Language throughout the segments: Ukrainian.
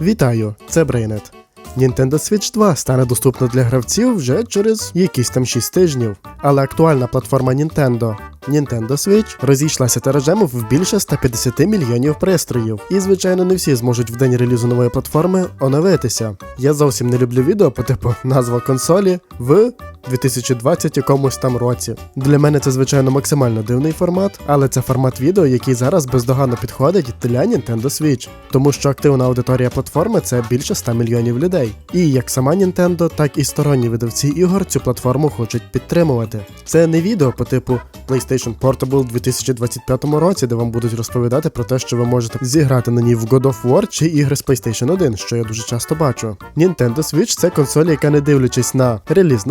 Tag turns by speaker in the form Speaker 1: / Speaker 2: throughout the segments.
Speaker 1: Вітаю, це Брейнет. Nintendo Switch 2 стане доступна для гравців вже через якісь там 6 тижнів. Але актуальна платформа Nintendo Nintendo Switch розійшлася тиражем в більше 150 мільйонів пристроїв. І, звичайно, не всі зможуть в день релізу нової платформи оновитися. Я зовсім не люблю відео по типу назва консолі в 2020 якомусь там році. Для мене це, звичайно, максимально дивний формат, але це формат відео, який зараз бездоганно підходить для Nintendo Switch, тому що активна аудиторія платформи це більше 100 мільйонів людей. І як сама Nintendo, так і сторонні видавці ігор цю платформу хочуть підтримувати. Це не відео по типу PlayStation Portable у 2025 році, де вам будуть розповідати про те, що ви можете зіграти на ній в God of War чи ігри з PlayStation 1, що я дуже часто бачу. Nintendo Switch це консоль, яка, не дивлячись на реліз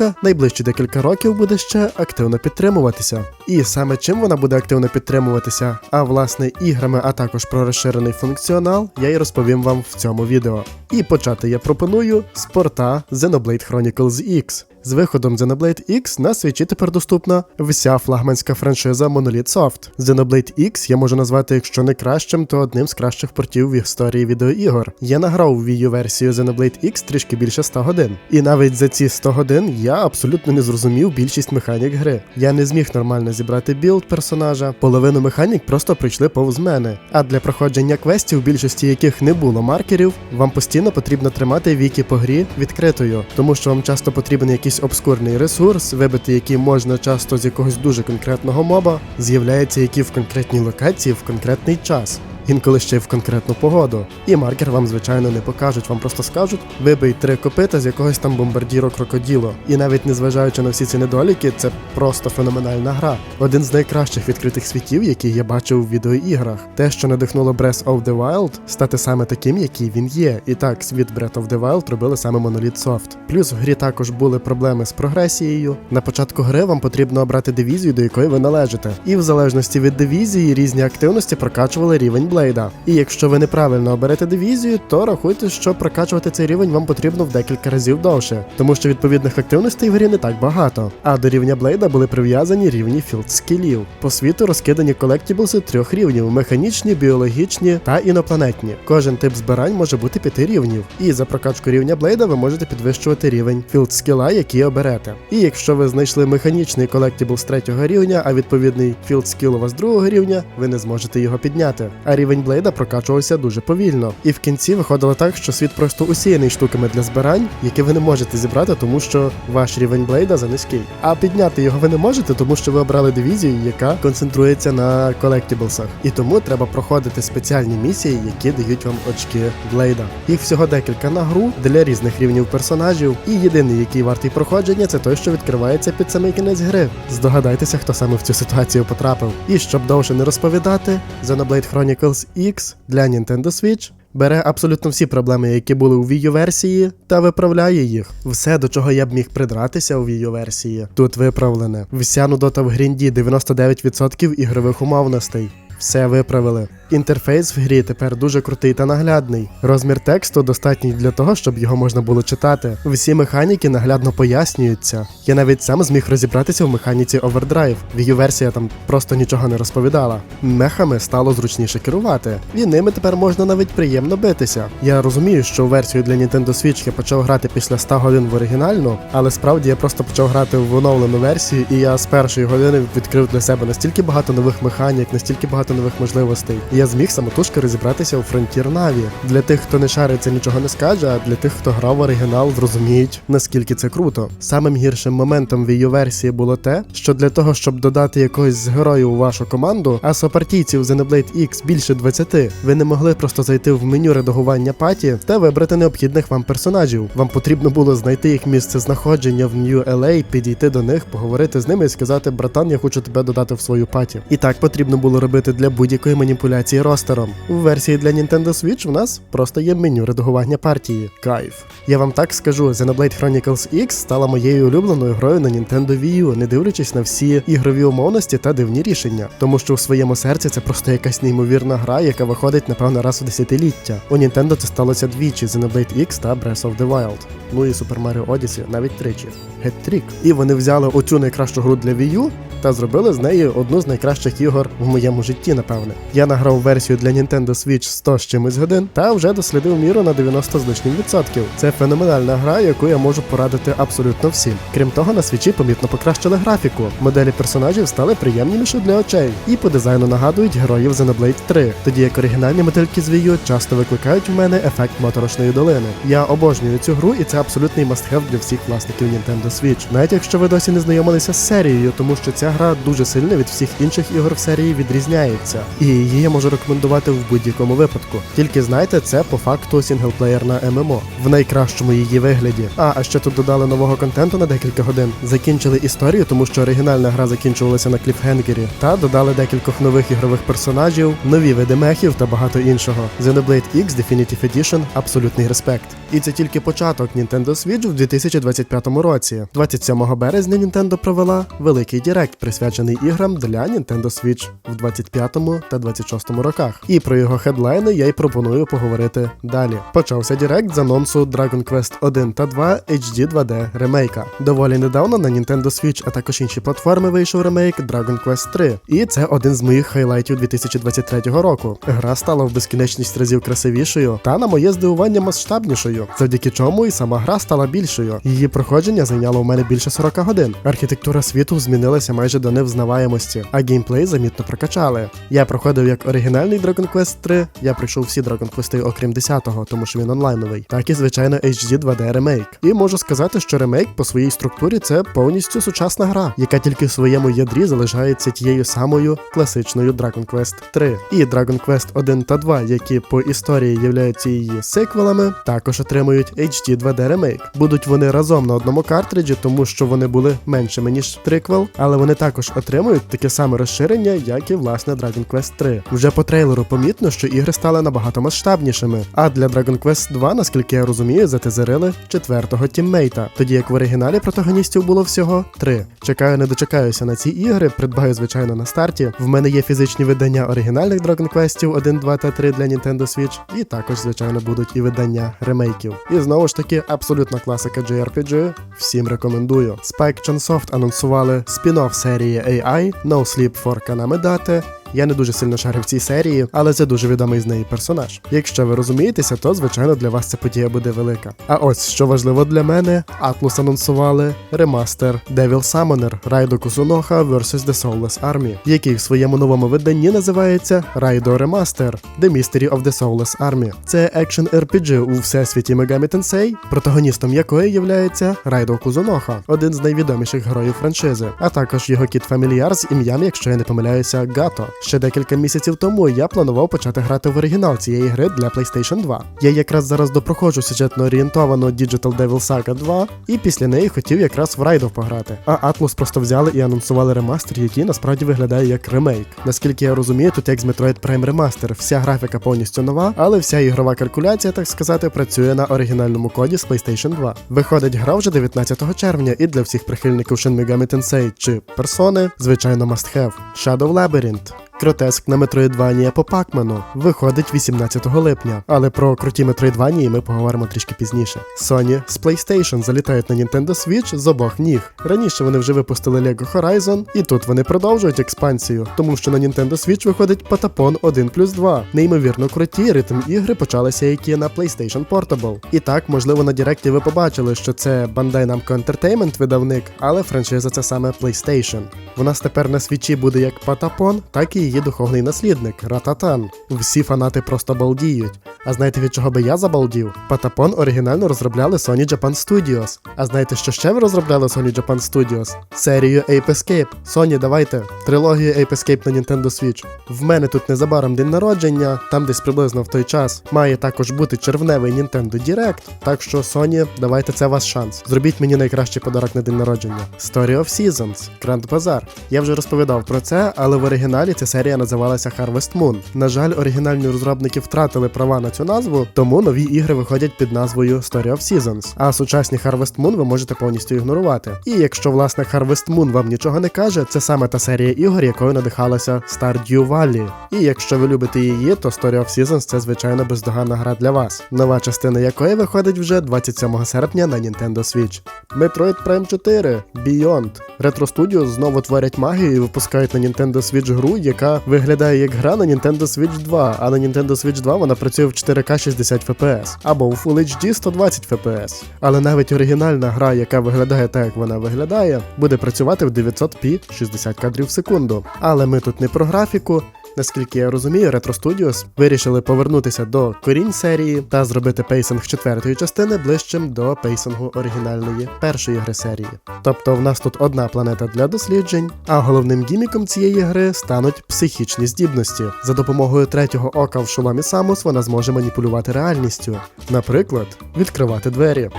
Speaker 1: наступника, найближчі декілька років буде ще активно підтримуватися. І саме чим вона буде активно підтримуватися, а власне іграми, а також про розширений функціонал, я й розповім вам в цьому відео. І почати я пропоную з порта Xenoblade Chronicles X. З виходом Xenoblade X на свічі тепер доступна вся флагманська франшиза Monolith Soft. Xenoblade X я можу назвати, якщо не кращим, то одним з кращих портів в історії відеоігор. Я награв в Wii версію Xenoblade X трішки більше 100 годин. І навіть за ці 100 годин я абсолютно не зрозумів більшість механік гри. Я не зміг нормально зібрати білд персонажа, половину механік просто прийшли повз мене. А для проходження квестів, більшості яких не було маркерів, вам постійно потрібно тримати віки по грі відкритою, тому що вам часто потрібен якийсь обскурний ресурс, вибити який можна часто з якогось дуже конкретного моба, з'являється які в конкретній локації в конкретний час. Інколи ще й в конкретну погоду. І маркер вам, звичайно, не покажуть, вам просто скажуть, вибий три копита з якогось там бомбардіро крокоділо. І навіть незважаючи на всі ці недоліки, це просто феноменальна гра. Один з найкращих відкритих світів, які я бачив у відеоіграх. Те, що надихнуло Breath of the Wild, стати саме таким, який він є. І так, світ Breath of the Wild робили саме Monolith Soft. Плюс в грі також були проблеми з прогресією. На початку гри вам потрібно обрати дивізію, до якої ви належите. І в залежності від дивізії різні активності прокачували рівень Блейда. І якщо ви неправильно оберете дивізію, то рахуйте, що прокачувати цей рівень вам потрібно в декілька разів довше, тому що відповідних активностей в грі не так багато. А до рівня Блейда були прив'язані рівні філд скілів. По світу розкидані колектіблси трьох рівнів: механічні, біологічні та інопланетні. Кожен тип збирань може бути п'яти рівнів. І за прокачку рівня Блейда ви можете підвищувати рівень філд скіла, який оберете. І якщо ви знайшли механічний колектібл з третього рівня, а відповідний філд скіл у вас другого рівня, ви не зможете його підняти. А рівень Блейда прокачувався дуже повільно. І в кінці виходило так, що світ просто усіяний штуками для збирань, які ви не можете зібрати, тому що ваш рівень Блейда занизький. А підняти його ви не можете, тому що ви обрали дивізію, яка концентрується на колектіблсах. І тому треба проходити спеціальні місії, які дають вам очки Блейда. Їх всього декілька на гру для різних рівнів персонажів. І єдиний, який вартий проходження, це той, що відкривається під самий кінець гри. Здогадайтеся, хто саме в цю ситуацію потрапив. І щоб довше не розповідати, Xenoblade Chronicles X для Nintendo Switch бере абсолютно всі проблеми, які були у Wii U версії, та виправляє їх. Все, до чого я б міг придратися у Wii U версії, тут виправлене. Вся нудота в грінді 99% ігрових умовностей. Все виправили. Інтерфейс в грі тепер дуже крутий та наглядний. Розмір тексту достатній для того, щоб його можна було читати. Всі механіки наглядно пояснюються. Я навіть сам зміг розібратися в механіці Overdrive. U версія там просто нічого не розповідала. Мехами стало зручніше керувати, і ними тепер можна навіть приємно битися. Я розумію, що версію для Nintendo Switch я почав грати після 100 годин в оригінальну, але справді я просто почав грати в оновлену версію, і я з першої години відкрив для себе настільки багато нових механік, настільки багато нових можливостей. Я зміг самотужки розібратися у Frontier Navі. Для тих, хто не шариться, нічого не скаже, а для тих, хто грав в оригінал, зрозуміють, наскільки це круто. Самим гіршим моментом Wii U версії було те, що для того, щоб додати якогось з героїв у вашу команду, а сопартійців Xenoblade X більше 20, ви не могли просто зайти в меню редагування паті та вибрати необхідних вам персонажів. Вам потрібно було знайти їх місце знаходження в New LA, підійти до них, поговорити з ними і сказати: братан, я хочу тебе додати в свою паті. І так потрібно було робити для будь-якої маніпуляції ростером. У версії для Nintendo Switch в нас просто є меню редагування партії. Кайф. Я вам так скажу, Xenoblade Chronicles X стала моєю улюбленою грою на Nintendo Wii U, не дивлячись на всі ігрові умовності та дивні рішення. Тому що у своєму серці це просто якась неймовірна гра, яка виходить, напевно, раз у десятиліття. У Nintendo це сталося двічі: Xenoblade X та Breath of the Wild. Ну і Super Mario Odyssey навіть тричі. Геттрік. І вони взяли оцю найкращу гру для Wii U та зробили з неї одну з найкращих ігор в моєму житті, напевне. Я награв версію для Nintendo Switch 100 з чимось годин та вже дослідив міру на 90 з лишнім відсотків. Це феноменальна гра, яку я можу порадити абсолютно всім. Крім того, на свічі помітно покращили графіку. Моделі персонажів стали приємніші для очей і по дизайну нагадують героїв Xenoblade 3, тоді як оригінальні модельки з Wii U часто викликають в мене ефект моторошної долини. Я обожнюю цю гру, і це абсолютний must-have для всіх власників Nintendo Switch. Навіть якщо ви досі не знайомилися з серією, тому що ця гра дуже сильно від всіх інших ігор в серії відрізняється, і її я можу рекомендувати в будь-якому випадку. Тільки знайте, це по факту сінглплеєрна ММО в найкращому її вигляді. А, а ще тут додали нового контенту на декілька годин. Закінчили історію, тому що оригінальна гра закінчувалася на кліфхенгері, та додали декількох нових ігрових персонажів, нові види мехів та багато іншого. Xenoblade X Definitive Edition – абсолютний респект. І це тільки початок Nintendo Switch в 2025 році. 27 березня Nintendo провела великий директ, присвячений іграм для Nintendo Switch в 25 та 26 роках. І про його хедлайни я й пропоную поговорити далі. Почався директ з анонсу Dragon Quest 1 та 2 HD 2D ремейка. Доволі недавно на Nintendo Switch, а також інші платформи вийшов ремейк Dragon Quest 3. І це один з моїх хайлайтів 2023 року. Гра стала в безкінечність разів красивішою та, на моє здивування, масштабнішою, завдяки чому і сама гра стала більшою. Її проходження зайняло в мене більше 40 годин. Архітектура світу змінилася майже до невзнаваємості, а геймплей замітно прокачали. Я проходив як оригінальний Dragon Quest 3, я пройшов всі Dragon Quest, окрім 10-го, тому що він онлайновий, так і звичайно HD 2D ремейк. І можу сказати, що ремейк по своїй структурі це повністю сучасна гра, яка тільки в своєму ядрі залишається тією самою класичною Dragon Quest 3. І Dragon Quest 1 та 2, які по історії являються її сиквелами, також отримують HD 2D ремейк. Будуть вони разом на одному картриджі, тому що вони були меншими ніж триквел, але вони також отримують таке саме розширення, як і власне Dragon Quest 3. Вже по трейлеру помітно, що ігри стали набагато масштабнішими. А для Dragon Quest 2, наскільки я розумію, затизерили четвертого тіммейта, тоді як в оригіналі протагоністів було всього три. Чекаю, не дочекаюся на ці ігри, придбаю, звичайно, на старті. В мене є фізичні видання оригінальних Dragon Quest 1, 2 та 3 для Nintendo Switch, і також, звичайно, будуть і видання ремейків. І знову ж таки, абсолютна класика JRPG. Всім рекомендую. Spike Chunsoft анонсували спін-офф серії AI No Sleep for Kaname Date, я не дуже сильно шарив в цій серії, але це дуже відомий з неї персонаж. Якщо ви розумієтеся, то звичайно для вас ця подія буде велика. А ось що важливо для мене, Atlus анонсували ремастер Devil Summoner Raido Kusunoha vs. The Soulless Army, який в своєму новому виданні називається Raido Remaster The Mystery of the Soulless Army. Це екшен RPG у всесвіті Megami Tensei, протагоністом якої являється Райдо Кузуноха, один з найвідоміших героїв франшизи, а також його кіт фамільяр з ім'ям, якщо я не помиляюся, Гато. Ще декілька місяців тому я планував почати грати в оригінал цієї гри для PlayStation 2. Я якраз зараз допроходжу сюжетно орієнтовану Digital Devil Saga 2, і після неї хотів якраз в Райдо пограти. А Atlus просто взяли і анонсували ремастер, який насправді виглядає як ремейк. Наскільки я розумію, тут як з Metroid Prime Remaster, вся графіка повністю нова, але вся ігрова калькуляція, так сказати, працює на оригінальному коді з PlayStation 2. Виходить гра вже 19 червня, і для всіх прихильників Shin Megami Tensei чи персони, звичайно, must have. Shadow Labyrinth. Кротеск на Метроїдванія по Пакману виходить 18 липня, але про круті Метроїдванії ми поговоримо трішки пізніше. Sony з PlayStation залітають на Nintendo Switch з обох ніг. Раніше вони вже випустили Lego Horizon, і тут вони продовжують експансію, тому що на Nintendo Switch виходить Patapon 1 плюс 2. Неймовірно круті ритм ігри почалися, які на PlayStation Portable. І так, можливо, на Директі ви побачили, що це Bandai Namco Entertainment видавник, але франшиза це саме PlayStation. У нас тепер на свічі буде як Patapon, так і її духовний наслідник Рататан. Всі фанати просто балдіють. А знаєте від чого би я забалдів? Patapon оригінально розробляли Sony Japan Studios. А знаєте, що ще ви розробляли Sony Japan Studios? Серію Ape Escape. Sony, давайте. Трилогію Ape Escape на Nintendo Switch. В мене тут незабаром день народження, там десь приблизно в той час. Має також бути червневий Nintendo Direct. Так що, Sony, давайте це ваш шанс. Зробіть мені найкращий подарок на день народження. Story of Seasons, Grand Bazaar. Я вже розповідав про це, але в оригіналі ця серія називалася Harvest Moon. На жаль, оригінальні розробники втратили права на цю назву, тому нові ігри виходять під назвою Story of Seasons. А сучасні Harvest Moon ви можете повністю ігнорувати. І якщо власне Harvest Moon вам нічого не каже, це саме та серія ігор, якою надихалася Stardew Valley. І якщо ви любите її, то Story of Seasons це звичайно бездоганна гра для вас. Нова частина якої виходить вже 27 серпня на Nintendo Switch. Metroid Prime 4 Beyond. Retro Studios знову творять магію і випускають на Nintendo Switch гру, яка виглядає як гра на Nintendo Switch 2, а на Nintendo Switch 2 вона працює в 4К 60 FPS або у Full HD 120 FPS. Але навіть оригінальна гра, яка виглядає так, як вона виглядає, буде працювати в 900p 60 кадрів в секунду. Але ми тут не про графіку. Наскільки я розумію, Retro Studios вирішили повернутися до корінь серії та зробити пейсинг четвертої частини ближчим до пейсингу оригінальної першої гри серії. Тобто в нас тут одна планета для досліджень, а головним гіміком цієї гри стануть психічні здібності. За допомогою третього ока в шоломі Самус вона зможе маніпулювати реальністю, наприклад, відкривати двері.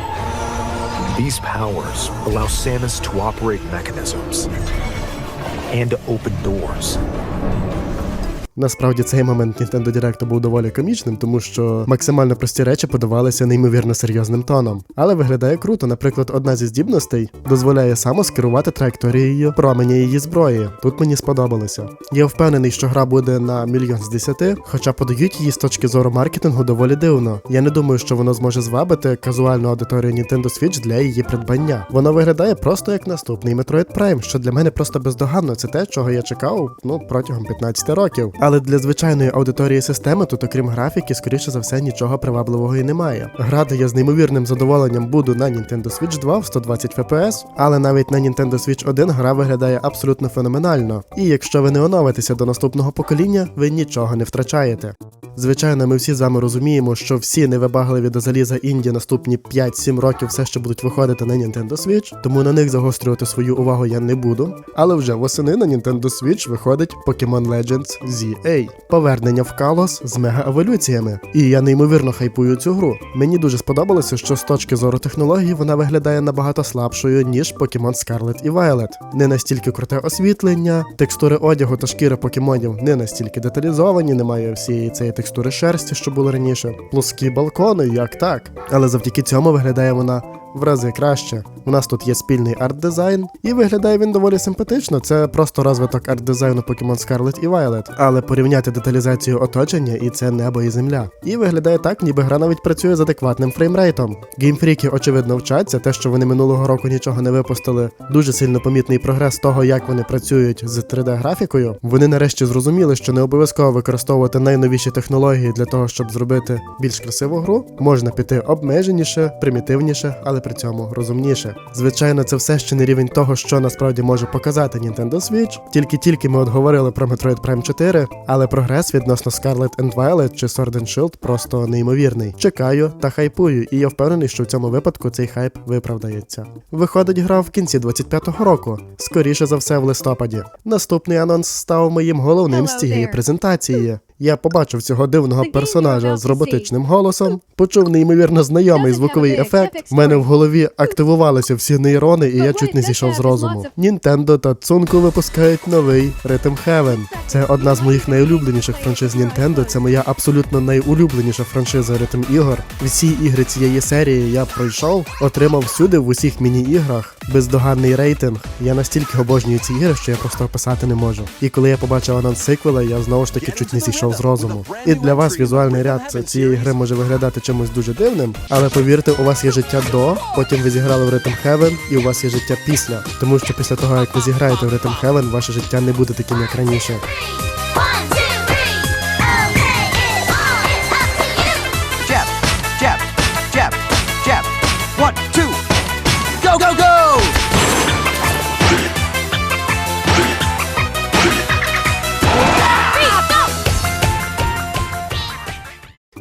Speaker 2: These powers allow Samus to operate mechanisms and to open doors.
Speaker 1: Насправді цей момент Nintendo Direct був доволі комічним, тому що максимально прості речі подавалися неймовірно серйозним тоном. Але виглядає круто. Наприклад, одна зі здібностей дозволяє само скерувати траєкторією променя її зброї. Тут мені сподобалося. Я впевнений, що гра буде на мільйон з десяти, хоча подають її з точки зору маркетингу доволі дивно. Я не думаю, що воно зможе звабити казуальну аудиторію Nintendo Switch для її придбання. Воно виглядає просто як наступний Metroid Prime, що для мене просто бездоганно. Це те, чого я чекав ну протягом 15 років. Але для звичайної аудиторії системи тут, окрім графіки, скоріше за все, нічого привабливого і немає. Гра, де я з неймовірним задоволенням буду на Nintendo Switch 2 в 120 FPS, але навіть на Nintendo Switch 1 гра виглядає абсолютно феноменально. І якщо ви не оновитеся до наступного покоління, ви нічого не втрачаєте. Звичайно, ми всі з вами розуміємо, що всі невибагливі до заліза інді наступні 5-7 років все ще будуть виходити на Nintendo Switch, тому на них загострювати свою увагу я не буду. Але вже восени на Nintendo Switch виходить Pokemon Legends ZA. Повернення в Калос з мега-еволюціями. І я неймовірно хайпую цю гру. Мені дуже сподобалося, що з точки зору технологій вона виглядає набагато слабшою, ніж Pokemon Scarlet і Violet. Не настільки круте освітлення, текстури одягу та шкіри покемонів не настільки деталізовані, немає всієї цієї текстури шерсті, що було раніше. Плоскі балкони, як так. Але завдяки цьому виглядає вона в рази краще. У нас тут є спільний арт-дизайн, і виглядає він доволі симпатично. Це просто розвиток арт-дизайну Pokemon Scarlet і Violet. Але порівняти деталізацію оточення і це небо і земля. І виглядає так, ніби гра навіть працює з адекватним фреймрейтом. Геймфріки, очевидно, вчаться, те, що вони минулого року нічого не випустили. Дуже сильно помітний прогрес того, як вони працюють з 3D-графікою. Вони нарешті зрозуміли, що не обов'язково використовувати найновіші технології для того, щоб зробити більш красиву гру. Можна піти обмеженіше, примітивніше, але при цьому розумніше. Звичайно, це все ще не рівень того, що насправді може показати Nintendo Switch. Тільки-тільки ми от говорили про Metroid Prime 4, але прогрес відносно Scarlet and Violet чи Sword and Shield просто неймовірний. Чекаю та хайпую, і я впевнений, що в цьому випадку цей хайп виправдається. Виходить гра в кінці 25-го року, скоріше за все в листопаді. Наступний анонс став моїм головним з цієї презентації. Я побачив цього дивного персонажа з роботичним голосом, почув неймовірно знайомий звуковий ефект. В мене в голові активувалися всі нейрони, і я чуть не зійшов з розуму. Нінтендо та Цунку випускають новий Rhythm Heaven. Це одна з моїх найулюбленіших франшиз Nintendo. Це моя абсолютно найулюбленіша франшиза Rhythm ігор. Всі ігри цієї серії я пройшов, отримав всюди в усіх міні-іграх. Бездоганний рейтинг. Я настільки обожнюю ці ігри, що я просто описати не можу. І коли я побачив анонс сиквела, я знову ж таки чуть не зійшов з розуму. І для вас візуальний ряд цієї гри може виглядати чимось дуже дивним, але повірте, у вас є життя до, потім ви зіграли в Rhythm Heaven, і у вас є життя після. Тому що після того, як ви зіграєте в Rhythm Heaven, ваше життя не буде таким, як раніше.
Speaker 3: One,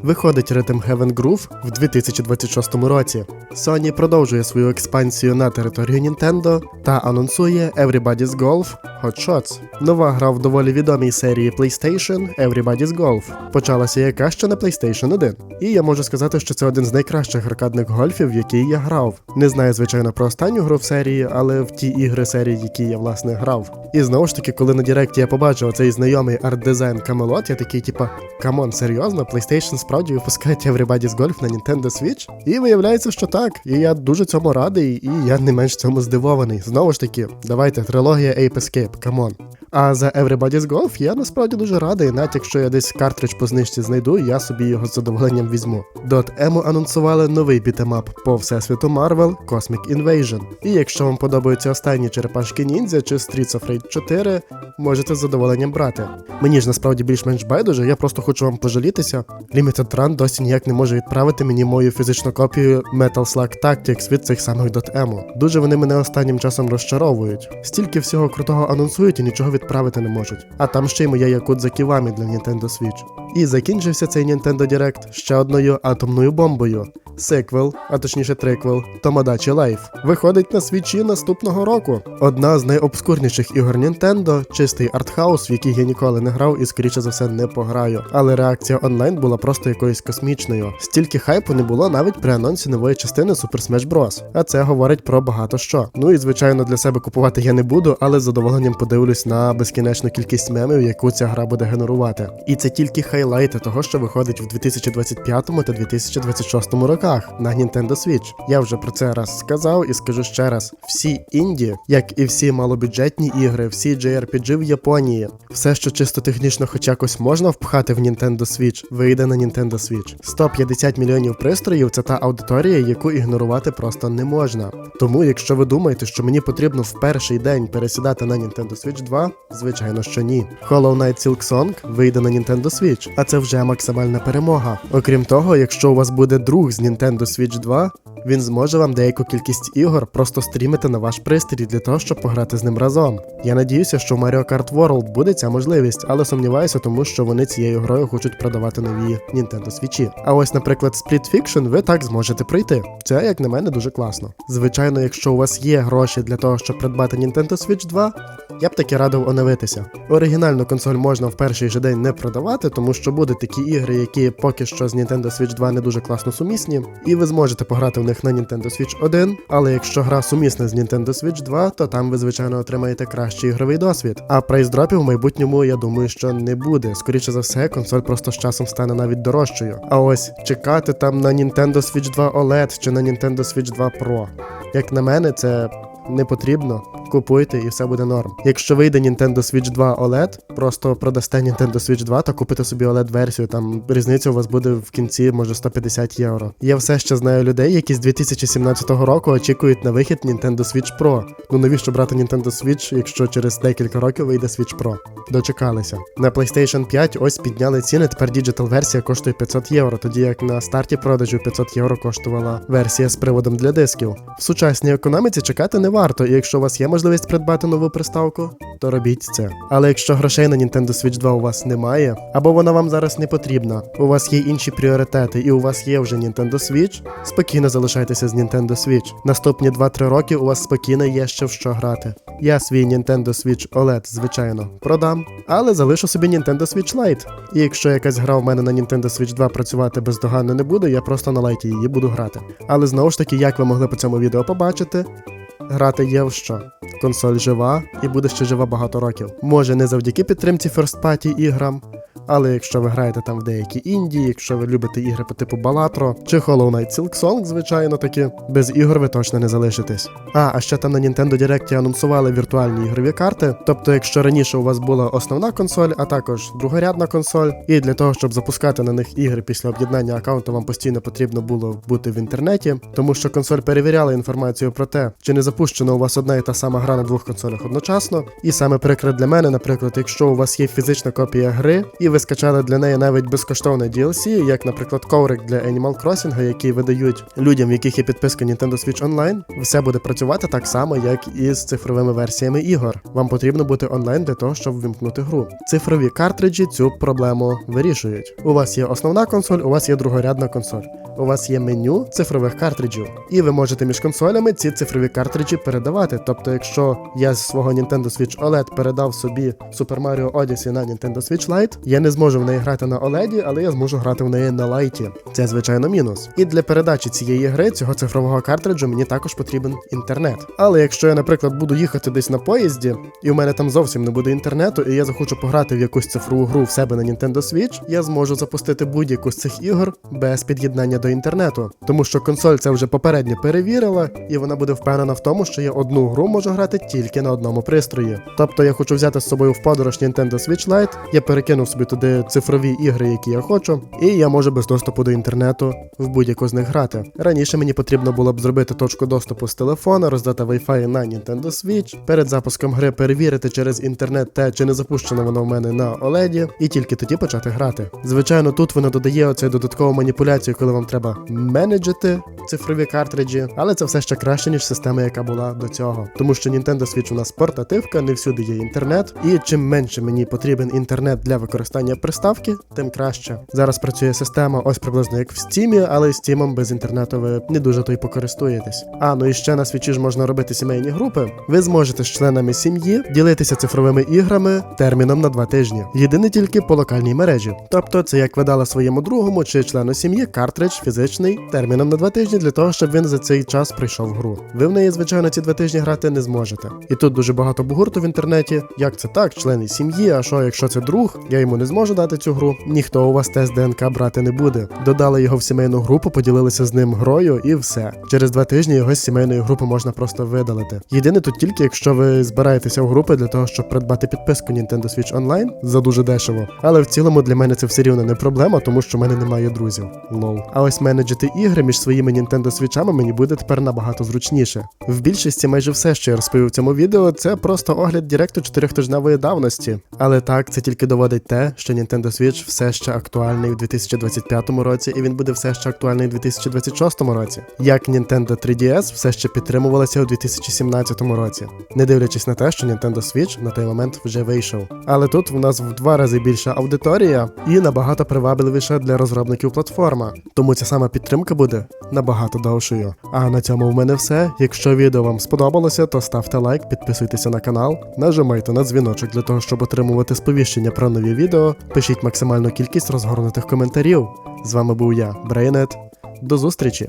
Speaker 1: Виходить Rhythm Heaven Groove в 2026 році. Sony продовжує свою експансію на територію Nintendo та анонсує Everybody's Golf Hot Shots. Нова гра в доволі відомій серії PlayStation Everybody's Golf. Почалася яка ще на PlayStation 1. І я можу сказати, що це один з найкращих аркадних гольфів, в який я грав. Не знаю, звичайно, про останню гру в серії, але в ті ігри серії, які я власне грав. І знову ж таки, коли на Директі я побачив цей знайомий арт-дизайн Camelot, я такий, типа, камон, серйозно, PlayStation справді випускає Everybody's Golf на Nintendo Switch? І виявляється, що так. І я дуже цьому радий, і я не менш цьому здивований. Знову ж таки, давайте, трилогія Ape Escape, камон. А за Everybody's Golf я насправді дуже радий, навіть якщо я десь картридж по знижці знайду, я собі його з задоволенням візьму. Dotemu анонсували новий бітемап по всесвіту Marvel Cosmic Invasion. І якщо вам подобаються останні черепашки ніндзя чи Streets of Rage 4, можете з задоволенням брати. Мені ж насправді більш-менш байдуже, я просто хочу вам пожалітися. Limited Run досі ніяк не може відправити мені мою фізичну копію Metal Slug Tactics від цих самих Dotemu. Дуже вони мене останнім часом розчаровують. Стільки всього крутого анонсують і нічого відправити не можуть. А там ще й моя Якудза Ківамі для Nintendo Switch. І закінчився цей Nintendo Direct ще одною атомною бомбою. Сиквел, а точніше триквел, Томадачі Life, виходить на свічі наступного року. Одна з найобскурніших ігор Nintendo, чистий артхаус, в який я ніколи не грав і скоріше за все не пограю. Але реакція онлайн була просто якоюсь космічною. Стільки хайпу не було навіть при анонсі нової частини Super Smash Bros. А це говорить про багато що. Ну і звичайно для себе купувати я не буду, але з задоволенням подивлюсь на безкінечну кількість мемів, яку ця гра буде генерувати. І це тільки хайлайти того, що виходить в 2025 та 2026 роках на Nintendo Switch. Я вже про це раз сказав і скажу ще раз: всі інді, як і всі малобюджетні ігри, всі JRPG в Японії, все, що чисто технічно хоч якось можна впхати в Nintendo Switch, вийде на Nintendo Switch. 150 мільйонів пристроїв це та аудиторія, яку ігнорувати просто не можна. Тому, якщо ви думаєте, що мені потрібно в перший день пересідати на Nintendo Switch 2, звичайно, що ні. Hollow Knight Silk вийде на Nintendo Switch, а це вже максимальна перемога. Окрім того, якщо у вас буде друг з Nintendo Switch 2, він зможе вам деяку кількість ігор просто стрімити на ваш пристрій для того, щоб пограти з ним разом. Я надіюся, що в Mario Kart World буде ця можливість, але сумніваюся, тому що вони цією грою хочуть продавати нові Nintendo Switch. А ось, наприклад, Split Fiction ви так зможете пройти. Це, як на мене, дуже класно. Звичайно, якщо у вас є гроші для того, щоб придбати Nintendo Switch 2, я б таки радив оновитися. Оригінальну консоль можна в перший же день не продавати, тому що будуть такі ігри, які поки що з Nintendo Switch 2 не дуже класно сумісні, і ви зможете пограти в них на Nintendo Switch 1, але якщо гра сумісна з Nintendo Switch 2, то там ви, звичайно, отримаєте кращий ігровий досвід. А прайс-дропів в майбутньому, я думаю, що не буде. Скоріше за все, консоль просто з часом стане навіть дорожчою. А ось чекати там на Nintendo Switch 2 OLED чи на Nintendo Switch 2 Pro. Як на мене, це не потрібно. Купуйте і все буде норм. Якщо вийде Nintendo Switch 2 OLED, просто продасте Nintendo Switch 2 та купите собі OLED-версію. Там різниця у вас буде в кінці, може 150 євро. Я все ще знаю людей, які з 2017 року очікують на вихід Nintendo Switch Pro. Ну навіщо брати Nintendo Switch, якщо через декілька років вийде Switch Pro? Дочекалися. На PlayStation 5 ось підняли ціни. Тепер діджитал версія коштує 500 євро, тоді як на старті продажу 500 євро коштувала версія з приводом для дисків. В сучасній економіці чекати не варто, і якщо у вас є можливість придбати нову приставку, то робіть це. Але якщо грошей на Nintendo Switch 2 у вас немає, або вона вам зараз не потрібна, у вас є інші пріоритети, і у вас є вже Nintendo Switch, спокійно залишайтеся з Nintendo Switch. Наступні 2-3 роки у вас спокійно є ще в що грати. Я свій Nintendo Switch OLED, звичайно, продам, але залишу собі Nintendo Switch Lite. І якщо якась гра в мене на Nintendo Switch 2 працювати бездоганно не буде, я просто на лайті її буду грати. Але знову ж таки, як ви могли по цьому відео побачити, грати є в що. Консоль жива і буде ще жива багато років. Може не завдяки підтримці Party іграм, але якщо ви граєте там в деякі індії, якщо ви любите ігри по типу Balatro чи Hollow Knight Silk Song, звичайно таки, без ігор ви точно не залишитесь. А, а ще там на Nintendo Direct анонсували віртуальні ігрові карти. Тобто, якщо раніше у вас була основна консоль, а також другорядна консоль, і для того, щоб запускати на них ігри після об'єднання аккаунту, вам постійно потрібно було бути в інтернеті, тому що консоль перевіряла інформацію про те, чи не запущена у вас одна і та сама гра на двох консолях одночасно. І саме прикре для мене, наприклад, якщо у вас є фізична копія гри, і ви скачали для неї навіть безкоштовне DLC, як, наприклад, коврик для Animal Crossing, який видають людям, в яких є підписка Nintendo Switch Online, все буде працювати так само, як і з цифровими версіями ігор. Вам потрібно бути онлайн для того, щоб вимкнути гру. Цифрові картриджі цю проблему вирішують. У вас є основна консоль, у вас є другорядна консоль. У вас є меню цифрових картриджів, і ви можете між консолями ці цифрові картриджі передавати. Тобто, якщо я з свого Nintendo Switch OLED передав собі Super Mario Odyssey на Nintendo Switch Lite, я не зможу в неї грати на OLED, але я зможу грати в неї на лайті. Це звичайно мінус. І для передачі цієї гри, цього цифрового картриджу, мені також потрібен інтернет. Але якщо я, наприклад, буду їхати десь на поїзді, і у мене там зовсім не буде інтернету, і я захочу пограти в якусь цифрову гру в себе на Nintendo Switch, я зможу запустити будь-яку з цих ігор без під'єднання до інтернету, тому що консоль це вже попередньо перевірила, і вона буде впевнена в тому, що я одну гру можу грати тільки на одному пристрої. Тобто я хочу взяти з собою в подорож Nintendo Switch Lite, я перекинув собі туди цифрові ігри, які я хочу, і я можу без доступу до інтернету в будь-яку з них грати. Раніше мені потрібно було б зробити точку доступу з телефона, роздати Wi-Fi на Nintendo Switch, перед запуском гри перевірити через інтернет те, чи не запущено воно в мене на OLED, і тільки тоді почати грати. Звичайно, тут воно додає оцю додаткову маніпуляцію, коли вам треба менеджити цифрові картриджі, але це все ще краще, ніж система, яка була до цього. Тому що Nintendo Switch у нас портативка, не всюди є інтернет, і чим менше мені потрібен інтернет для використання приставки, тим краще. Зараз працює система ось приблизно як в Steam, але Steam без інтернету ви не дуже то й покористуєтесь. А ну і ще на свічі ж можна робити сімейні групи. Ви зможете з членами сім'ї ділитися цифровими іграми терміном на два тижні. Єдине тільки по локальній мережі. Тобто це як ви дали своєму другому чи члену сім'ї картридж фізичний терміном на два тижні для того, щоб він за цей час прийшов в гру. Ви в неї, звичайно, ці два тижні грати не зможете. І тут дуже багато бугурту в інтернеті. Як це так, члени сім'ї, а що, якщо це друг, я йому не зможу дати цю гру. Ніхто у вас тест ДНК брати не буде. Додали його в сімейну групу, поділилися з ним грою і все. Через два тижні його з сімейної групи можна просто видалити. Єдине тут тільки, якщо ви збираєтеся в групи для того, щоб придбати підписку Nintendo Switch Online за дуже дешево. Але в цілому для мене це все рівно не проблема, тому що в мене немає друзів. Лол. А ось менеджити ігри між своїми Nintendo Switch'ами мені буде тепер набагато зручніше. В більшості майже все, що я розповів в цьому відео, це просто огляд Директу 4-тижневої давності. Але так, це тільки доводить те, що Nintendo Switch все ще актуальний у 2025 році, і він буде все ще актуальний у 2026 році. Як Nintendo 3DS все ще підтримувалася у 2017 році, не дивлячись на те, що Nintendo Switch на той момент вже вийшов. Але тут в нас в два рази більша аудиторія і набагато привабливіша для розробників платформа. Тому ця сама підтримка буде набагато довшою. А на цьому в мене все. Якщо відео вам сподобалося, то ставте лайк, підписуйтеся на канал, нажимайте на дзвіночок для того, щоб отримувати сповіщення про нові відео, пишіть максимальну кількість розгорнутих коментарів. З вами був я, Брейнет. До зустрічі!